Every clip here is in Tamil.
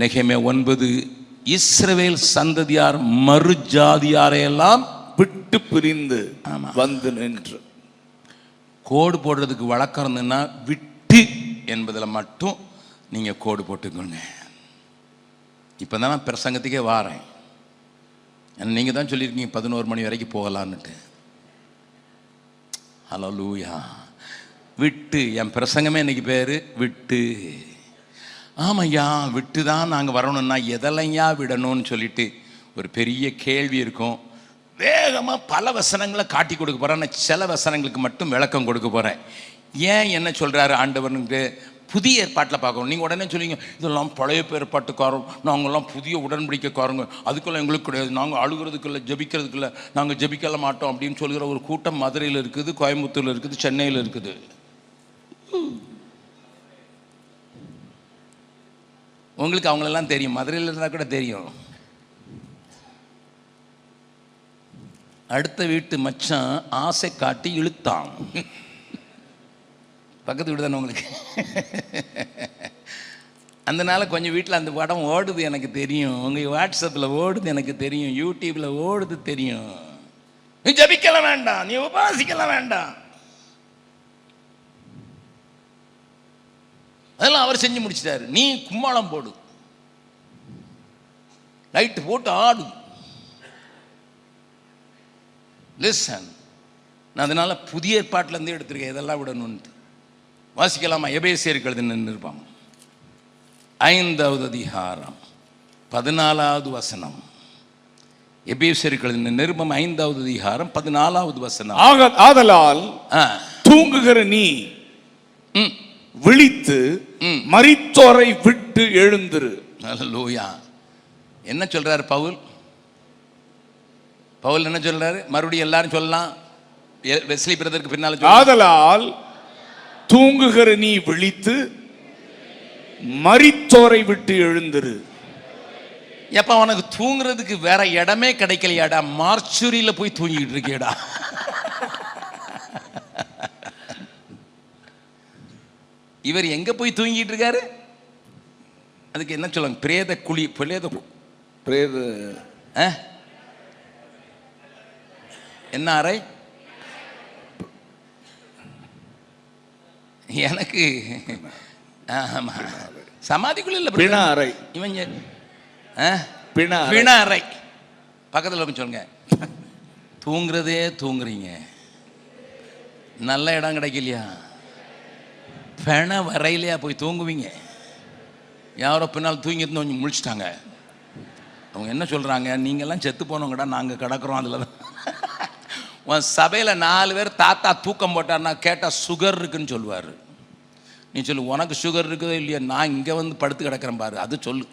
நெகமே ஒன்பது இஸ்ரவேல் சந்ததியார் மறுஜாதியாரையெல்லாம் விட்டு பிரிந்து. வந்து நின்று. கோடு போடுறதுக்கு வழக்கம் இருந்ததுன்னா விட்டு என்பதில் மட்டும் நீங்கள் கோடு போட்டுக்கோங்க. இப்போ தான் நான் பிரசங்கத்துக்கே வாரேன். நீங்கள் தான் சொல்லியிருக்கீங்க பதினோரு மணி வரைக்கும் போகலான்னுட்டு. ஹலோ லூயா விட்டு என் பிரசங்கமே இன்னைக்கு பேர் விட்டு. ஆமையா விட்டு தான் நாங்கள் வரணும்னா எதெல்லையா விடணும்னு சொல்லிட்டு ஒரு பெரிய கேள்வி இருக்கும். வேகமாக பல வசனங்களை காட்டி கொடுக்க போகிறேன் நான் சில வசனங்களுக்கு மட்டும் விளக்கம் கொடுக்க போகிறேன் ஏன் என்ன சொல்கிறாரு ஆண்டவனுக்கு புதிய ஏற்பாட்டில் பார்க்கணும். நீங்கள் உடனே சொல்லுவீங்க இதெல்லாம் பழைய ஏற்பாட்டுக்காரன் நாங்கள்லாம் புதிய உடன்படிக்கைக்காரங்க. அதுக்குள்ளே எங்களுக்கு கிடையாது. நாங்கள் அழுகிறதுக்குள்ள ஜபிக்கிறதுக்குள்ள நாங்கள் ஜெபிக்கல மாட்டோம். அப்படின்னு சொல்கிற ஒரு கூட்டம் மதுரையில் இருக்குது கோயம்புத்தூரில் இருக்குது சென்னையில் இருக்குது. உங்களுக்கு அவங்களெல்லாம் தெரியும். மதுரையில் இருந்தால் கூட தெரியும். அடுத்த வீட்டு மச்சான் ஆசை காட்டி இழுத்தான். பக்கத்து வீடு தானே உங்களுக்கு? அதனால கொஞ்சம் வீட்டில் அந்த படம் ஓடுது எனக்கு தெரியும். உங்கள் வாட்ஸ்அப்பில் ஓடுது எனக்கு தெரியும். யூடியூப்பில் ஓடுது தெரியும். நீ ஜபிக்கலாம் வேண்டாம். நீ உபாசிக்கலாம் வேண்டாம். அதெல்லாம் அவர் செஞ்சு முடிச்சிட்டாரு. நீ கும்மாளம் போடு. லைட்டு போட்டு ஆடு. லிசன் நான் அதனால புதிய ஏற்பாட்டிலேருந்து எடுத்திருக்கேன். இதெல்லாம் விடணும்னு வாசிக்கலாமா? எபேசியர்கள் நின்றுப்பான் ஐந்தாவது அதிகாரம் பதினாலாவது வசனம். எபேசியர்கள் நிருபம் ஐந்தாவது அதிகாரம் பதினாலாவது வசனம். ஆதலால் தூங்குகிற நீ ம். ம். மரித்தோரை விட்டு எழுந்திரு. லூயா என்ன சொல்றாரு பவுல்? பவுல் என்ன சொல்றாரு? மறுபடியும் எல்லாரும் சொல்லலாம். வெஸ்லி பிரதருக்கு பின்னால. ஆதலால் தூங்குகிற நீ விழித்து மரித்தோரை விட்டு எழுந்திரு. எப்ப உனக்கு தூங்குறதுக்கு வேற இடமே கிடைக்கலையாடா? மார்ச்சுரியில போய் தூங்கிட்டு இருக்கேடா இவர் எங்க போய் தூங்கிட்டு இருக்காரு? அதுக்கு என்ன சொல்லுவாங்க? பிரேத குழி பிரேத பிரேத? என்ன அறை? எனக்கு ஆமா. சமாதிக்குள்ள இல்ல பிண அறை ஆ? பிண. பிண அறை பக்கத்தில் சொல்லுங்க. தூங்குறதே தூங்குறீங்க. நல்ல இடம் கிடைக்கலையா? பெண வரையிலையா போய் தூங்குவீங்க. யாரோ பின்னால் தூங்கிட்டு கொஞ்சம் முழிச்சிட்டாங்க. அவங்க என்ன சொல்கிறாங்க நீங்கள்லாம் செத்து போனவங்கடா நாங்கள் கிடக்குறோம் அதில் தான் உன் சபையில் நாலு பேர் தாத்தா தூக்கம் போட்டார்னா கேட்டால் சுகர் இருக்குன்னு சொல்லுவார். நீ சொல்லு உனக்கு சுகர் இருக்குதோ இல்லையோ நான் இங்கே வந்து படுத்து கிடக்கிறேன் பாரு அது சொல்லு.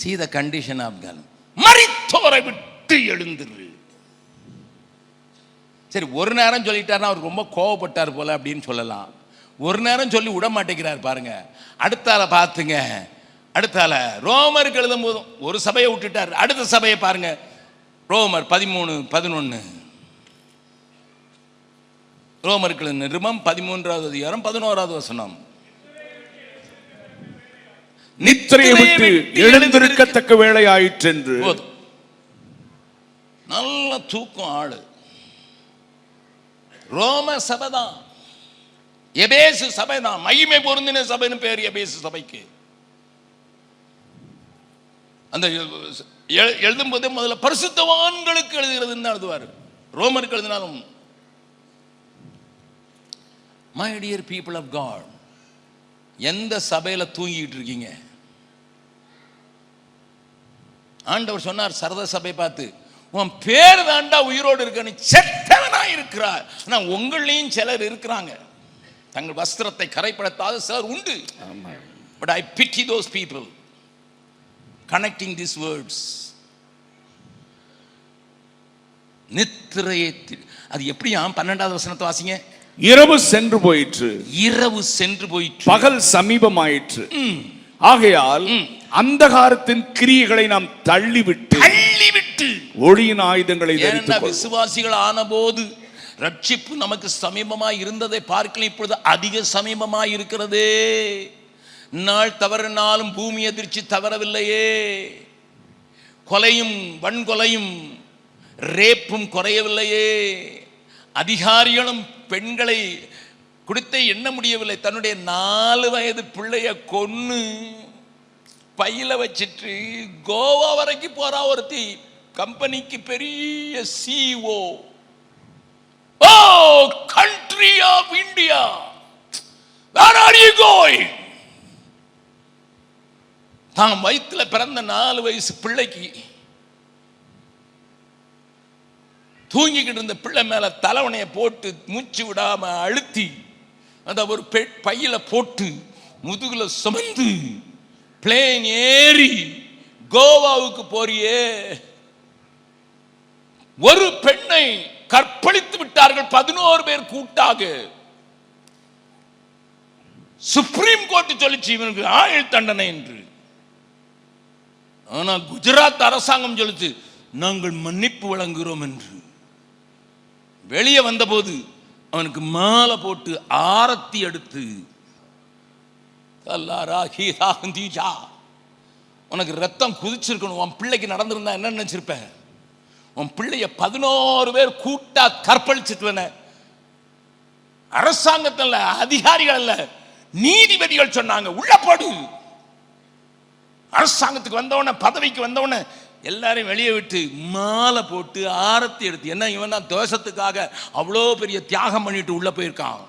சீத கண்டிஷன் ஆப்கான் மறித்தோரை விட்டு எழுந்துரு. சரி ஒரு நேரம் சொல்லிட்டாருன்னா அவர் ரொம்ப கோவப்பட்டார் போல அப்படின்னு சொல்லலாம். ஒரு நேரம் சொல்லி விட மாட்டேங்கிறார் பாருங்க. அடுத்தால பார்த்துங்க. அடுத்தால ரோமருக்கு எழுதும் போதும் ஒரு சபையை விட்டுட்டார். அடுத்த சபையை பாருங்க. ரோமர் பதிமூணு பதினொன்று ரோமருக்கு நிருபம் பதிமூன்றாவது அதிகாரம் பதினோராவது வசனம். நித்திரையை விட்டு எழுந்திருக்கத்தக்க வேலை ஆயிற்றென்று போதும். நல்ல தூக்கம் ஆளு. ரோம சபைதான் எபேசு சபைதான் மகிமை பொருந்தின சபைன்னு பேர் எபேசு சபைக்கு. அந்த எழுதும் போது முதல்ல பரிசுத்தவான்களுக்கு எழுதுகிறதுன்னு தான் எழுதுவார். ரோமருக்கு எழுதினாலும். My dear people of God எந்த சபையில தூங்கிட்டு இருக்கீங்க? ஆண்டவர் சொன்னார் சரத சபை பார்த்து உன் பேர் தாண்டா உயிரோடு இருக்கன்னு செத்தவனா இருக்கிறார். ஆனா உங்களையும் சிலர் இருக்கிறாங்க. தங்கள் வஸ்திரத்தை கரைப்படுத்தாத சிலர் உண்டு. But I pity those people connecting this words நித்திரையை அது எப்படியா பன்னெண்டாவது வசனத்தை வாசிங்க. இரவு சென்று போயிற்று. இரவு சென்று போயிற்று. பகல் சமீபமாயிற்று. ஆகையால் அந்தகாரத்தின் கிரியைகளை நாம் தள்ளிவிட்டு தள்ளிவிட்டு. ஒளியின் ஆயுதங்களை ஏன்னா தரித்துக் கொள்வோம். ரட்சிப்பு நமக்கு சமீபமாக இருந்ததை பார்க்கல இப்பொழுது அதிக சமீபமாய் இருக்கிறதே. நாள் தவறினாலும் பூமி அதிர்ச்சி தவறவில்லையே. கொலையும் வன்கொலையும் ரேப்பும் குறையவில்லையே. அதிகாரிகளும் பெண்களை குடித்தை எண்ண முடியவில்லை. தன்னுடைய நாலு வயது பிள்ளைய கொன்று பையில வச்சிட்டு கோவா வரைக்கும் போறா ஒருத்தி. கம்பெனிக்கு பெரிய CEO of country of India where are you going நான் வயித்துல பிறந்த நாலு வயசு பிள்ளைக்கு தூங்கிக்கிட்டு இருந்த பிள்ளை மேல தலைவனையை போட்டு மூச்சு விடாம அழுத்தி அந்த ஒரு பெ பையில போட்டு முதுகுல சுமந்து பிளேன் ஏறி கோவாவுக்கு போறியே. ஒரு பெண்ணை கற்பழித்து விட்டார்கள் பதினோரு பேர் கூட்டாக. சுப்ரீம் கோர்ட் சொல்லிச்சு இவனுக்கு ஆயுள் தண்டனை என்று. ஆனா குஜராத் அரசாங்கம் சொல்லிச்சு நாங்கள் மன்னிப்பு வழங்குகிறோம் என்று. வெளியே வந்தபோது அவனுக்கு மாலை போட்டு ஆரத்தி எடுத்து உனக்கு ரத்தம் குதிச்சிருக்கணும் உன் பிள்ளைக்கு நடந்திருந்தா என்ன நினைச்சிருப்பேன் உன் பிள்ளைய பதினோரு பேர் கூட்டா கற்பழிச்சிட்டு அரசாங்கத்தில் அதிகாரிகள் அல்ல நீதிபதிகள் சொன்னாங்க உள்ள போடு. அரசாங்கத்துக்கு வந்தவன பதவிக்கு வந்தவன எல்லாரையும் வெளியே விட்டு மாலை போட்டு ஆரத்தி எடுத்து என்ன இவன் தான் தோஷத்துக்காக அவ்வளோ பெரிய தியாகம் பண்ணிட்டு உள்ள போயிருக்கான்?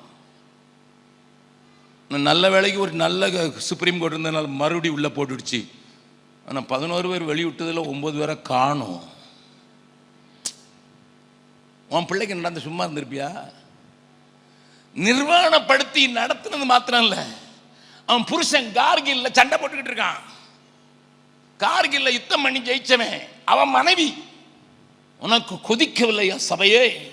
நல்ல வேலைக்கு ஒரு நல்ல சுப்ரீம் கோர்ட் இருந்ததுனால மறுபடியும் உள்ள போட்டுடுச்சு. ஆனால் பதினோரு பேர் வெளியிட்டதில் ஒன்பது பேரை காணும். உன் பிள்ளைக்கு நடந்து சும்மா இருந்திருப்பியா? நிர்வாணப்படுத்தி நடத்துனது மாத்திரம் இல்லை. அவன் புருஷன் கார்கில்ல சண்டை போட்டுக்கிட்டு இருக்கான். கார்கில்ல யுத்தம் பண்ணி ஜெயிச்சவன் அவன் மனைவி. உனக்கு கொதிக்கவில்லையா சபையே?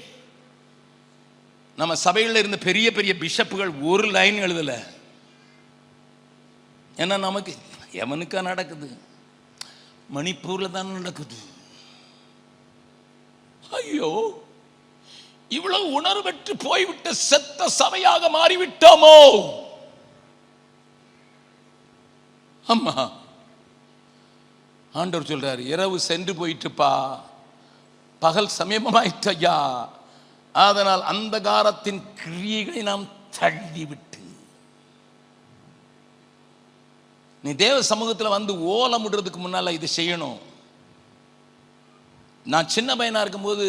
நம்ம சபையில் இருந்த பெரிய பெரிய பிஷப்புகள் ஒரு லைன் எழுதல. ஏன்னா நமக்கு எவனுக்கா நடக்குது? மணிப்பூர்ல தான் நடக்குது. ஐயோ! இவ்வளவு உணர்வற்று போய்விட்டு செத்த சபையாக மாறிவிட்டோமோ? அம்மா ஆண்டவர் சொல்றாரு இரவு சென்று போயிட்டுப்பா பகல் சமீபமாயிற்று ஐயா அதனால் அந்தகாரத்தின் கிரியைகளை நாம் தள்ளிவிட்டு. நீ தேவ சமூகத்தில் வந்து ஓலமிடுறதுக்கு முன்னால இது செய்யணும். நான் சின்ன பையனா இருக்கும்போது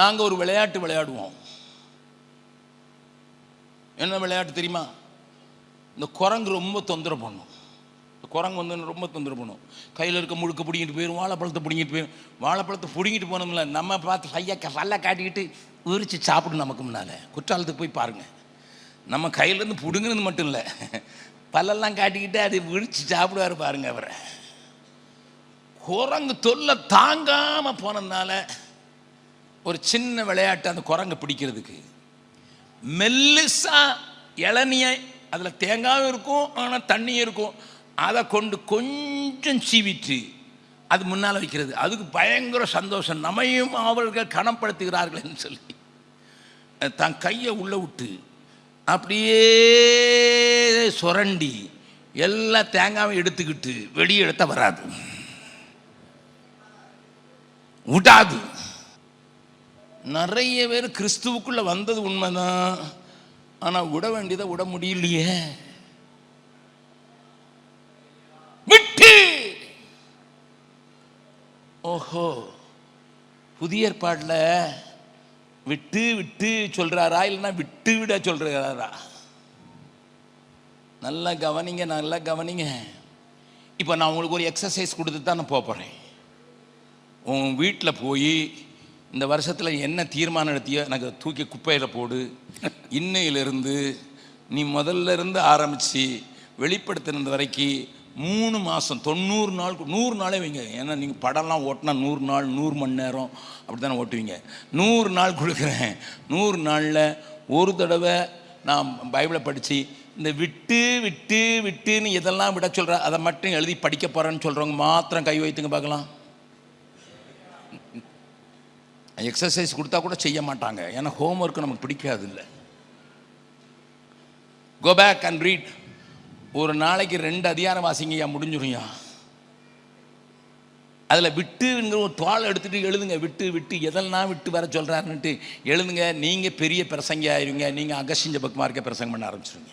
நாங்கள் ஒரு விளையாட்டு விளையாடுவோம். என்ன விளையாட்டு தெரியுமா? இந்த குரங்கு ரொம்ப தொந்தரவு பண்ணும். இந்த குரங்கு வந்து ரொம்ப தொந்தரவு பண்ணும். கையில் இருக்க முழுக்க பிடிங்கிட்டு போயிடும் வாழைப்பழத்தை பிடிங்கிட்டு போயிடும் வாழைப்பழத்தை பிடிங்கிட்டு போனோம்ல நம்ம பார்த்து ஐயா சல்ல காட்டிக்கிட்டு உரிச்சு சாப்பிடும் நமக்கு முன்னால். குற்றாலத்துக்கு போய் பாருங்கள் நம்ம கையிலேருந்து பிடுங்குறது மட்டும் இல்லை. பல்லெல்லாம் காட்டிக்கிட்டு அது விழிச்சு சாப்பிடுவார் பாருங்க அவரை. குரங்கு தொல்லை தாங்காமல் போனதுனால ஒரு சின்ன விளையாட்டு அந்த குரங்கை பிடிக்கிறதுக்கு. மெல்லிசா இளநிய அதில் தேங்காயும் இருக்கும் ஆனால் தண்ணியும் இருக்கும். அதை கொண்டு கொஞ்சம் சீவிட்டு அது முன்னால் வைக்கிறது. அதுக்கு பயங்கர சந்தோஷம். நம்மையும் அவர்கள் கனப்படுத்துகிறார்கள்னு சொல்லி. தன் கையை உள்ள விட்டு அப்படியே சுரண்டி எல்லா தேங்காயும் எடுத்துக்கிட்டு வெளியே எடுத்த வராது. விடாது நிறைய பேர் கிறிஸ்துவுக்குள்ளே வந்தது உண்மைதான். ஆனால் விட வேண்டியதை விட முடியலையே. விட்டு! ஓஹோ புதிய ஏற்பாட்டில் விட்டு விட்டு சொல்கிறாரா இல்லைன்னா விட்டு விட சொல்கிறாரா நல்லா கவனிங்க நல்லா கவனிங்க. இப்போ நான் உங்களுக்கு ஒரு எக்ஸசைஸ் கொடுத்து தான் நான் போகிறேன் உன் வீட்டில் போய் இந்த வருஷத்தில் என்ன தீர்மானம் எடுத்தியோ எனக்கு தூக்கி குப்பையில் போடு. இன்னையிலிருந்து நீ முதல்ல இருந்து ஆரம்பித்து வெளிப்படுத்தினது வரைக்கும் மூணு மாதம் தொண்ணூறு நாள் நூறு நாளே வைங்க. ஏன்னா நீங்கள் படம்லாம் ஓட்டினா நூறு நாள் நூறு மணி நேரம் அப்படி தானே ஓட்டுவீங்க. நூறு நாள் கொடுக்குறேன். நூறு நாளில் ஒரு தடவை நான் பைபிளை படித்து இந்த விட்டு விட்டு விட்டுன்னு எதெல்லாம் விட சொல்கிற அதை மட்டும் எழுதி படிக்க போகிறேன்னு சொல்கிறவங்க மாத்திரம் கை வைத்துங்க பார்க்கலாம். எக்ஸசைஸ் கொடுத்தா கூட செய்ய மாட்டாங்க. ஏன்னா ஹோம் ஒர்க்கு நமக்கு பிடிக்காது இல்லை கோ பேக் அண்ட் ரீட் ஒரு நாளைக்கு ரெண்டு அதிகாரம் வாசிங்கய்யா முடிஞ்சிரும்யா? அதில் விட்டுங்கிற ஒரு தாள் எடுத்துட்டு எழுதுங்க. விட்டு விட்டு எதெல்லாம் விட்டு வர சொல்கிறாருன்ட்டு எழுதுங்க. நீங்கள் பெரிய பிரசங்க ஆயிருங்க நீங்கள் அகசிஞ்ச பக்கமாக இருக்க பிரசங்கம் பண்ண ஆரம்பிச்சிருங்க.